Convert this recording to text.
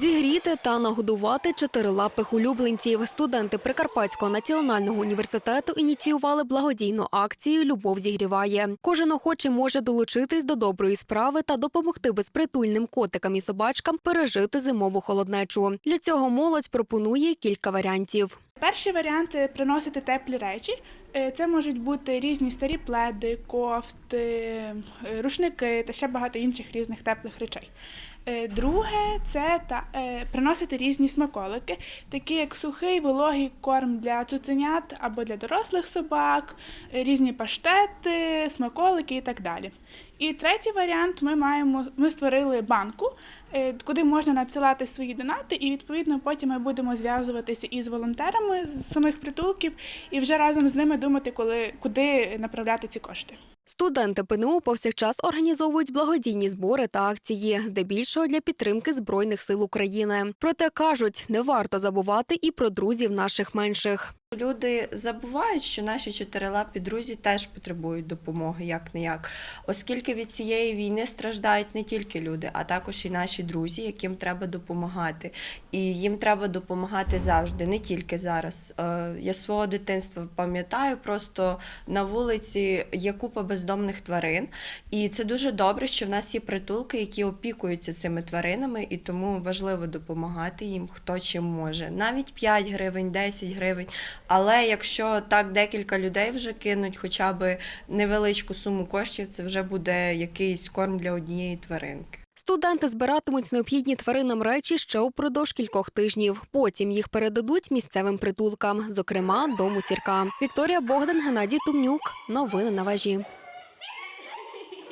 Зігріти та нагодувати чотирилапих улюбленців. Студенти Прикарпатського національного університету ініціювали благодійну акцію Любов зігріває. Кожен охочий може долучитись до доброї справи та допомогти безпритульним котикам і собачкам пережити зимову холоднечу. Для цього молодь пропонує кілька варіантів. Перший варіант приносити теплі речі. Е, Це можуть бути різні старі пледи, кофти, е, рушники та ще багато інших різних теплих речей. Е, Друге це та, приносити різні смаколики, такі як сухий, вологий корм для цуценят або для дорослих собак, різні паштети, смаколики і так далі. І третій варіант ми маємо ми створили банку, куди можна надсилати свої донати, і відповідно потім ми будемо зв'язуватися із волонтерами з самих притулків і вже разом з ними думати, коли куди направляти ці кошти. Студенти ПНУ повсякчас організовують благодійні збори та акції, здебільшого для підтримки збройних сил України. Проте кажуть, не варто забувати і про друзів наших менших. Люди забувають, що наші чотирилапі друзі теж потребують допомоги, як не як, оскільки від цієї війни страждають не тільки люди, а також і наші друзі, яким треба допомагати. І їм треба допомагати завжди, не тільки зараз. Е, Я свого дитинства пам'ятаю, просто на вулиці є купа бездомних тварин, і це дуже добре, що в нас є притулки, які опікуються цими тваринами, і тому важливо допомагати їм, хто чим може. Навіть 5 гривень, 10 гривень. Але якщо так декілька людей вже кинуть хоча б невеличку суму коштів, це вже буде якийсь корм для однієї тваринки. Студенти збиратимуть необхідні тваринам речі ще упродовж кількох тижнів. Потім їх передадуть місцевим притулкам, зокрема дому сірка. Вікторія Богдан, Геннадій Тумнюк. Новини на вежі.